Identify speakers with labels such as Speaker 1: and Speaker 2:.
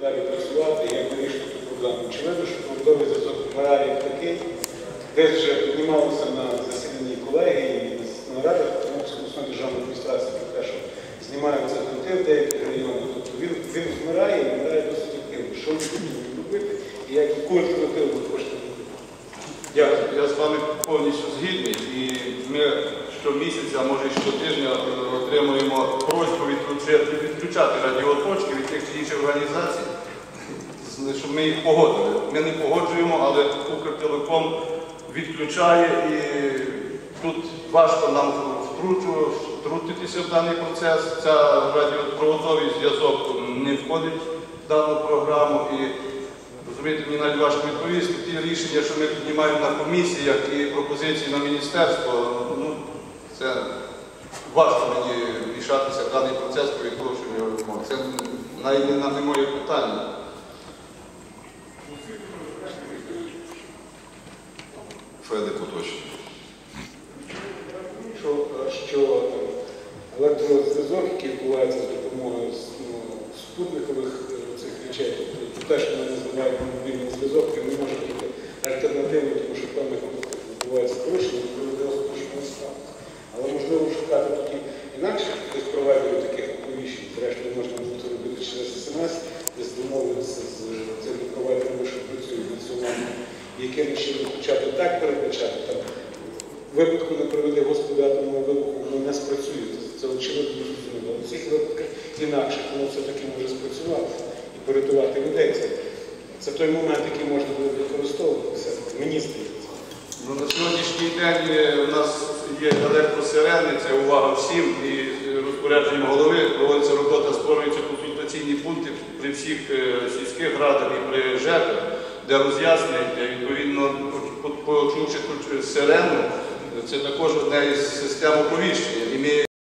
Speaker 1: Далі працювати, як вирішити цю проблему. Очевидно, що побудовий зв'язок вмирає такий. Десь вже піднімалося на засіданні колегії на радах Тернопільської обласної державної адміністрації про те, що знімаються грунти в деяких районах. Тобто він, він вмирає і вмирає досить активно. Що ви будете робити і яку альтернативу ви хочете робити?
Speaker 2: Я, я з вами повністю згідний, і ми щомісяця, може і щотижня е, отримуємо просьбу відключати, радіоточки від тих чи інших організацій, щоб ми їх погодили. Ми не погоджуємо, але Укртелеком відключає і тут важко нам втрутитися в даний процес. Ця радіопроводовий зв'язок не входить в дану програму. І Розумієте, мені навіть важко відповісти. Ті рішення, що ми піднімаємо на комісіях і пропозиції на міністерство, важко мені вмішатися в даний процес по його вимог. Це навіть не, не моє питання.
Speaker 3: Федик уточнює.
Speaker 1: що, що електрозв'язок, який відбувається з допомогою ну, спутникових е, цих речей, тобто те, що вони називають мобільний зв'язок, він не може бути альтернативою, тому що випадках відбувається порушення інакше якихось провайдерів таких оповіщень. Зрештою, можна буде це робити через СМС, десь домовитися з цими провайдерами, що працюють на цьому, яким чином почати так передбачати. Там, випадку не приведе Господи атомного вибуху, воно не спрацює. Це, очевидно зрозуміло. В цих випадках інакше, воно все-таки може спрацювати і порятувати людей. Це той момент, який можна буде використовуватися. Мені здається.
Speaker 2: Ну, на сьогоднішній день е, у нас є електросирени, це увага всім, і е, розпорядженням голови проводиться робота, створюються консультаційні пункти при всіх е, сільських радах і при жертвах, де роз'яснюють, відповідно, по- по- почувши сирену, це також одна із систем оповіщення.